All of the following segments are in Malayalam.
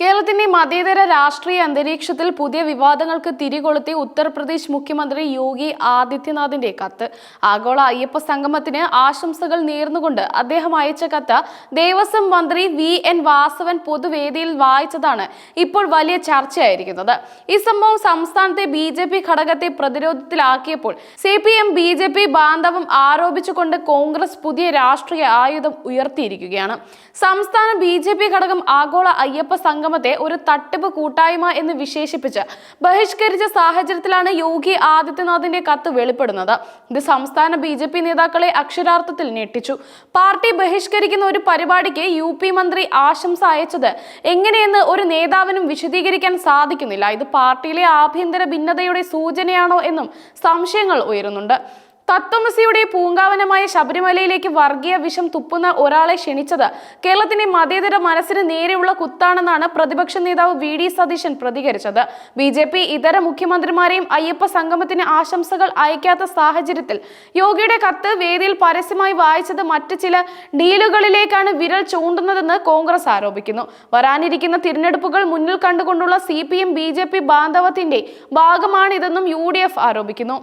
കേരളത്തിന്റെ മതേതര രാഷ്ട്രീയ അന്തരീക്ഷത്തിൽ പുതിയ വിവാദങ്ങൾക്ക് തിരികൊളുത്തി ഉത്തർപ്രദേശ് മുഖ്യമന്ത്രി യോഗി ആദിത്യനാഥിന്റെ കത്ത്. ആഗോള അയ്യപ്പ സംഗമത്തിന് ആശംസകൾ നേർന്നുകൊണ്ട് അദ്ദേഹം അയച്ച കത്ത് ദേവസ്വം മന്ത്രി വി എൻ വാസവൻ പൊതുവേദിയിൽ വായിച്ചതാണ് ഇപ്പോൾ വലിയ ചർച്ചയായിരിക്കുന്നത്. ഈ സംഭവം സംസ്ഥാനത്തെ ബി ജെ പി ഘടകത്തെ പ്രതിരോധത്തിലാക്കിയപ്പോൾ C P M B J P ബാന്ധവം ആരോപിച്ചുകൊണ്ട് കോൺഗ്രസ് പുതിയ രാഷ്ട്രീയ ആയുധം ഉയർത്തിയിരിക്കുകയാണ്. സംസ്ഥാന ബി ജെ പി ഘടകം ആഗോള അയ്യപ്പ സംഗമത്തെ ഒരു തട്ടിപ്പ് കൂട്ടായ്മ എന്ന് വിശേഷിപ്പിച്ച് ബഹിഷ്കരിച്ച സാഹചര്യത്തിലാണ് യോഗി ആദിത്യനാഥിന്റെ കത്ത് വെളിപ്പെടുന്നത്. ഇത് സംസ്ഥാന ബി ജെ പി നേതാക്കളെ അക്ഷരാർത്ഥത്തിൽ ഞെട്ടിച്ചു. പാർട്ടി ബഹിഷ്കരിക്കുന്ന ഒരു പരിപാടിക്ക് യു പി മന്ത്രി ആശംസ അയച്ചത് എങ്ങനെയെന്ന് ഒരു നേതാവിനും വിശദീകരിക്കാൻ സാധിക്കുന്നില്ല. ഇത് പാർട്ടിയിലെ ആഭ്യന്തര ഭിന്നതയുടെ സൂചനയാണോ എന്നും സംശയങ്ങൾ ഉയരുന്നുണ്ട്. തത്വമസിയുടെ പൂങ്കാവനമായ ശബരിമലയിലേക്ക് വർഗീയ വിഷം തുപ്പുന്ന ഒരാളെ ക്ഷണിച്ചത് കേരളത്തിന്റെ മതേതര മനസ്സിന് നേരെയുള്ള കുത്താണെന്നാണ് പ്രതിപക്ഷ നേതാവ് വി ഡി സതീശൻ പ്രതികരിച്ചത്. ബി ജെ പി ഇതര മുഖ്യമന്ത്രിമാരെയും അയ്യപ്പ സംഗമത്തിന് ആശംസകൾ അയക്കാത്ത സാഹചര്യത്തിൽ യോഗിയുടെ കത്ത് വേദിയിൽ പരസ്യമായി വായിച്ചത് മറ്റു ചില ഡീലുകളിലേക്കാണ് വിരൽ ചൂണ്ടുന്നതെന്ന് കോൺഗ്രസ് ആരോപിക്കുന്നു. വരാനിരിക്കുന്ന തിരഞ്ഞെടുപ്പുകൾ മുന്നിൽ കണ്ടുകൊണ്ടുള്ള C P M B J P ബാന്ധവത്തിന്റെ ഭാഗമാണിതെന്നും യു ഡി എഫ് ആരോപിക്കുന്നു.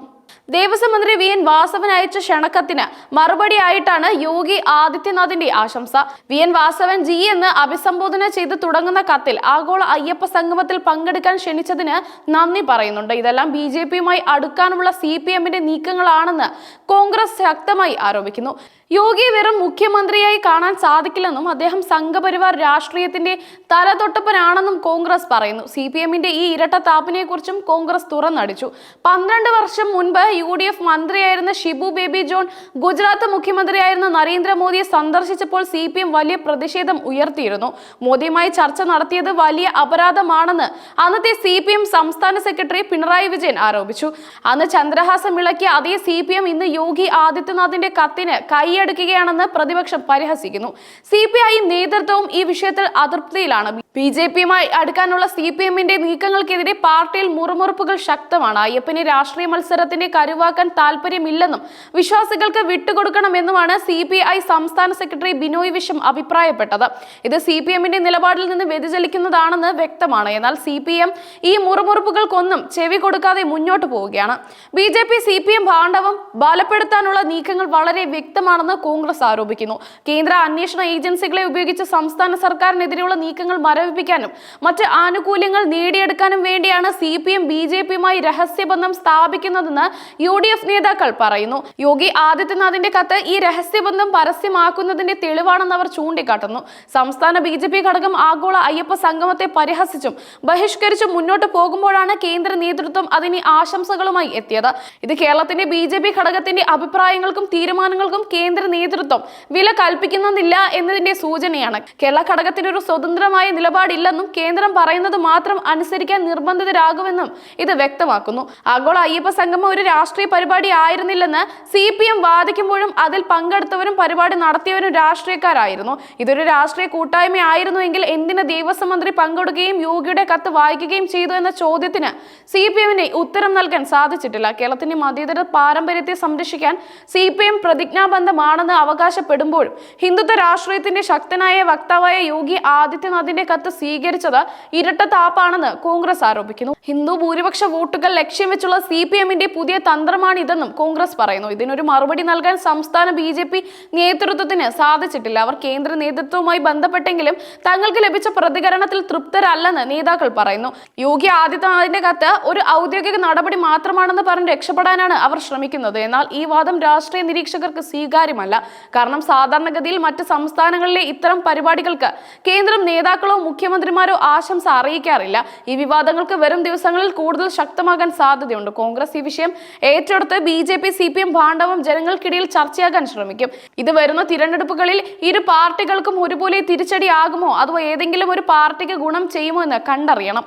ദേവസ്വം മന്ത്രി വി എൻ വാസവൻ അയച്ച ക്ഷണക്കത്തിന് മറുപടിയായിട്ടാണ് യോഗി ആദിത്യനാഥിന്റെ ആശംസ. വി എൻ വാസവൻ ജി എന്ന് അഭിസംബോധന ചെയ്ത് തുടങ്ങുന്ന കത്തിൽ ആഗോള അയ്യപ്പ സംഗമത്തിൽ പങ്കെടുക്കാൻ ക്ഷണിച്ചതിന് നന്ദി പറയുന്നുണ്ട്. ഇതെല്ലാം ബി ജെ പിയുമായി അടുക്കാനുള്ള സി പി എമ്മിന്റെ നീക്കങ്ങളാണെന്ന് കോൺഗ്രസ് ശക്തമായി ആരോപിക്കുന്നു. യോഗി വെറും മുഖ്യമന്ത്രിയായി കാണാൻ സാധിക്കില്ലെന്നും അദ്ദേഹം സംഘപരിവാർ രാഷ്ട്രീയത്തിന്റെ തലതൊട്ടപ്പനാണെന്നും കോൺഗ്രസ് പറയുന്നു. സി പി എമ്മിന്റെ ഈ ഇരട്ടത്താപ്പിനെ കുറിച്ചും കോൺഗ്രസ് തുറന്നടിച്ചു. പന്ത്രണ്ട് വർഷം മുൻപ് യു ഡി എഫ് മന്ത്രിയായിരുന്ന ഷിബു ബേബി ജോൺ ഗുജറാത്ത് മുഖ്യമന്ത്രിയായിരുന്ന നരേന്ദ്രമോദിയെ സന്ദർശിച്ചപ്പോൾ സി പി എം വലിയ പ്രതിഷേധം ഉയർത്തിയിരുന്നു. മോദിയുമായി ചർച്ച നടത്തിയത് വലിയ അപരാധമാണെന്ന് അന്നത്തെ സി പി എം സംസ്ഥാന സെക്രട്ടറി പിണറായി വിജയൻ ആരോപിച്ചു. അന്ന് ചന്ദ്രഹാസം വിളക്കിയ അതേ സി പി എം ഇന്ന് യോഗി ആദിത്യനാഥിന്റെ കത്തിന് കൈയടക്കുകയാണെന്ന് പ്രതിപക്ഷം പരിഹസിക്കുന്നു. സി പി ഐ നേതൃത്വവും ഈ വിഷയത്തിൽ അതൃപ്തിയിലാണ്. ബി ജെ പിയുമായി അടുക്കാനുള്ള സി പി എമ്മിന്റെ നീക്കങ്ങൾക്കെതിരെ പാർട്ടിയിൽ മുറുമുറുപ്പുകൾ ശക്തമാണ്. അയ്യപ്പനെ രാഷ്ട്രീയ മത്സരത്തിന്റെ കരുവാക്കാൻ താല്പര്യമില്ലെന്നും വിശ്വാസികൾക്ക് വിട്ടുകൊടുക്കണമെന്നുമാണ് സി പി ഐ സംസ്ഥാന സെക്രട്ടറി ബിനോയ് വിശ്വം അഭിപ്രായപ്പെട്ടത്. ഇത് സി പി എമ്മിന്റെ നിലപാടിൽ നിന്ന് വ്യതിചലിക്കുന്നതാണെന്ന് വ്യക്തമാണ്. എന്നാൽ സി പി എം ഈ മുറുമുറുപ്പുകൾക്കൊന്നും ചെവി കൊടുക്കാതെ മുന്നോട്ട് പോവുകയാണ്. B J P C P M ഭാണ്ഡവം ബലപ്പെടുത്താനുള്ള നീക്കങ്ങൾ വളരെ വ്യക്തമാണെന്ന് കോൺഗ്രസ് ആരോപിക്കുന്നു. കേന്ദ്ര അന്വേഷണ ഏജൻസികളെ ഉപയോഗിച്ച് സംസ്ഥാന സർക്കാരിനെതിരെയുള്ള നീക്കങ്ങൾ മരവിപ്പിക്കാനും മറ്റ് ആനുകൂല്യങ്ങൾ നേടിയെടുക്കാനും വേണ്ടിയാണ് C P M B J പിയുമായി രഹസ്യബന്ധം സ്ഥാപിക്കുന്നതെന്ന് യു ഡി എഫ് നേതാക്കൾ പറയുന്നു. യോഗി ആദിത്യനാഥിന്റെ കത്ത് ഈ രഹസ്യബന്ധം പരസ്യമാക്കുന്നതിന്റെ തെളിവാണെന്ന് അവർ ചൂണ്ടിക്കാട്ടുന്നു. സംസ്ഥാന ബി ജെ പി ഘടകം ആഗോള അയ്യപ്പ സംഗമത്തെ പരിഹസിച്ചും ബഹിഷ്കരിച്ചും മുന്നോട്ട് പോകുമ്പോഴാണ് കേന്ദ്ര നേതൃത്വം അതിന് ആശംസകളുമായി എത്തിയത്. ഇത് കേരളത്തിന്റെ ബി ജെ പി ഘടകത്തിന്റെ അഭിപ്രായങ്ങൾക്കും തീരുമാനങ്ങൾക്കും കേന്ദ്ര നേതൃത്വം വില കൽപ്പിക്കുന്നില്ല എന്നതിന്റെ സൂചനയാണ്. കേരള ഘടകത്തിന് ഒരു സ്വതന്ത്രമായ നിലപാടില്ലെന്നും കേന്ദ്രം പറയുന്നത് മാത്രം അനുസരിക്കാൻ നിർബന്ധിതരാകുമെന്നും ഇത് വ്യക്തമാക്കുന്നു. ആഗോള അയ്യപ്പ സംഗമം ഒരു രാഷ്ട്രീയ പരിപാടി ആയിരുന്നില്ലെന്ന് സി പി എം വാദിക്കുമ്പോഴും അതിൽ പങ്കെടുത്തവരും പരിപാടി നടത്തിയവരും രാഷ്ട്രീയക്കാരായിരുന്നു. ഇതൊരു രാഷ്ട്രീയ കൂട്ടായ്മ ആയിരുന്നുവെങ്കിൽ എന്തിന് ദേവസ്വം മന്ത്രി പങ്കെടുക്കുകയും യോഗിയുടെ കത്ത് വായിക്കുകയും ചെയ്തു എന്ന ചോദ്യത്തിന് സി പി എമ്മിന് ഉത്തരം നൽകാൻ സാധിച്ചിട്ടില്ല. കേരളത്തിന്റെ മതേതര പാരമ്പര്യത്തെ സംരക്ഷിക്കാൻ സി പി എം പ്രതിജ്ഞാബന്ധമാണെന്ന് അവകാശപ്പെടുമ്പോഴും ഹിന്ദുത്വ രാഷ്ട്രീയത്തിന്റെ ശക്തനായ വക്താവായ യോഗി ആദിത്യനാഥിന്റെ കത്ത് സ്വീകരിച്ചത് ഇരട്ടത്താപ്പാണെന്ന് കോൺഗ്രസ് ആരോപിക്കുന്നു. ഹിന്ദു ഭൂരിപക്ഷ വോട്ടുകൾ ലക്ഷ്യം വെച്ചുള്ള സി പി എമ്മിന്റെ പുതിയ തന്ത്രമാണിതെന്നും കോൺഗ്രസ് പറയുന്നു. ഇതിനൊരു മറുപടി നൽകാൻ സംസ്ഥാന ബി ജെ പി നേതൃത്വത്തിന് സാധിച്ചിട്ടില്ല. അവർ കേന്ദ്ര നേതൃത്വവുമായി ബന്ധപ്പെട്ടെങ്കിലും തങ്ങൾക്ക് ലഭിച്ച പ്രതികരണത്തിൽ തൃപ്തരല്ലെന്ന് നേതാക്കൾ പറയുന്നു. യോഗി ആദിത്യനാഥിന്റെ കത്ത് ഒരു ഔദ്യോഗിക നടപടി മാത്രമാണെന്ന് പറഞ്ഞ് രക്ഷപ്പെടാനാണ് അവർ ശ്രമിക്കുന്നത്. എന്നാൽ ഈ വാദം രാഷ്ട്രീയ നിരീക്ഷകർക്ക് സ്വീകാര്യമല്ല. കാരണം സാധാരണഗതിയിൽ മറ്റ് സംസ്ഥാനങ്ങളിലെ ഇത്തരം പരിപാടികൾക്ക് കേന്ദ്രം നേതാക്കളോ മുഖ്യമന്ത്രിമാരോ ആശംസ അറിയിക്കാറില്ല. ഈ വിവാദങ്ങൾക്ക് വരും ദിവസങ്ങളിൽ കൂടുതൽ ശക്തമാകാൻ സാധ്യതയുണ്ട്. കോൺഗ്രസ് ഈ വിഷയം ഏറ്റെടുത്ത് B J P C P M ഭാണ്ഡവം ജനങ്ങൾക്കിടയിൽ ചർച്ചയാകാൻ ശ്രമിക്കും. ഇത് വരുന്ന തിരഞ്ഞെടുപ്പുകളിൽ ഇരു പാർട്ടികൾക്കും ഒരുപോലെ തിരിച്ചടിയാകുമോ? അതോ ഏതെങ്കിലും ഒരു പാർട്ടിക്ക് ഗുണം ചെയ്യുമോ എന്ന് കണ്ടറിയണം.